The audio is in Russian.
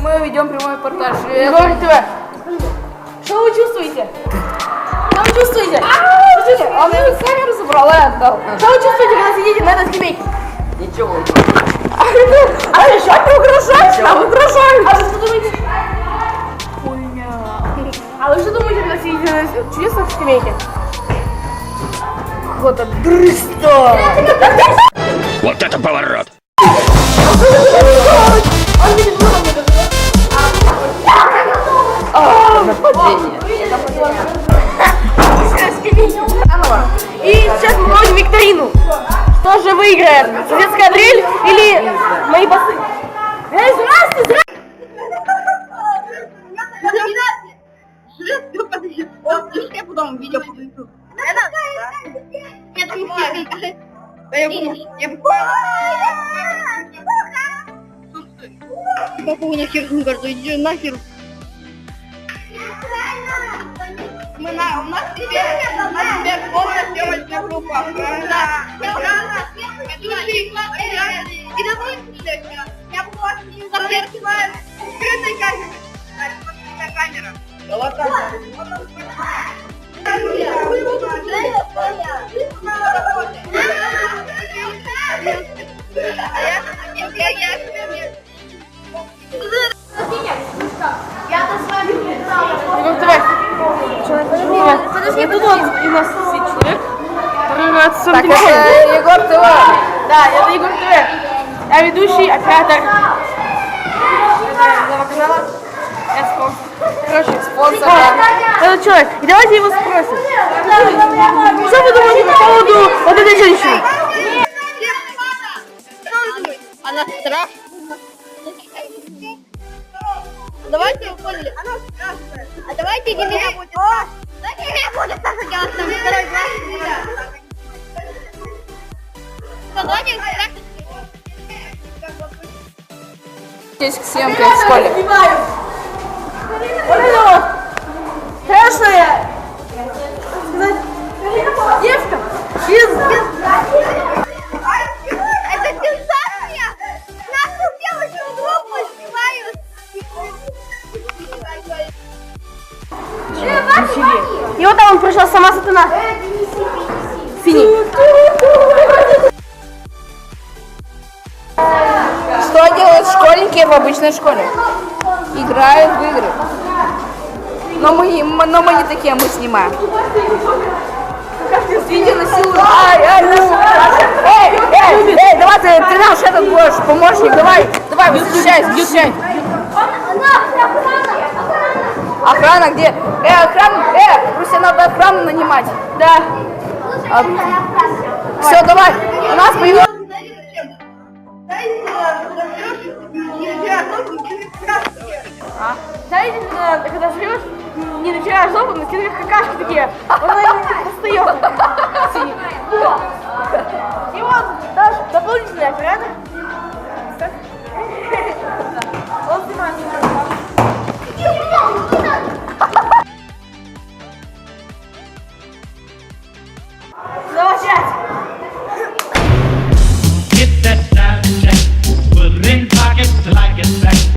Мы ведем прямой репортаж. Егор ТВ. Что вы чувствуете? Что вы чувствуете? Слушайте, Он мне камеру забрала и отдал. Что вы чувствуете, когда сидите на этой скамейке? Ничего. А еще ты угрожаешь? А угрожаешь? А вы что думаете? А вы что думаете, когда сидите на этой чудесной скамейке? Вот это дрыста! Вот это поворот! Викторину. Кто же выиграет? Советская дрель или мои басы? Эй, здрасте, здрасте! Я потом видео буду YouTube. Я там все. Да я буду. Я буквально. Какого нахер не кажется, иди нахер. Мы на, у нас теперь, у нас теперь полная съемочная группа. Охрана, охрана, ведущий, охрана. И давай, я бы вас не запрещаю. Скрытой камеры. Скрытая камера. Егор И тут вот у нас человек, который нравится сам Так, это Егор ТВ. Да, это Егор ТВ. Я ведущий, оператор этого канала. Я спонсор. Короче, Спонсор, вот этот человек. И давайте его спросим. Что вы думаете по поводу вот этой женщины? Она страшная. Давайте поняли. А давайте не будет так делать там второй глаз. Что, давайте страшно. Здесь к съемке в школе. Вот это И вот там он пришла сама сатана. Синий. Что делают школьники в обычной школе? Играют в игры. Но мы, но мы не такие, мы снимаем. Видео насилуют. Ай, ай. Эй, эй, эй, давай ты, ты наш этот будешь помощник, давай, давай, защищай, защищай. Охрана где? Э, охрану, э, Руся, надо охрану нанимать. Да. А... Все, давай. У нас появилось... Знаете, э, когда жрешь, не натираешь зубы, на стенах какашки такие. Он не достает. И вот наш дополнительный оператор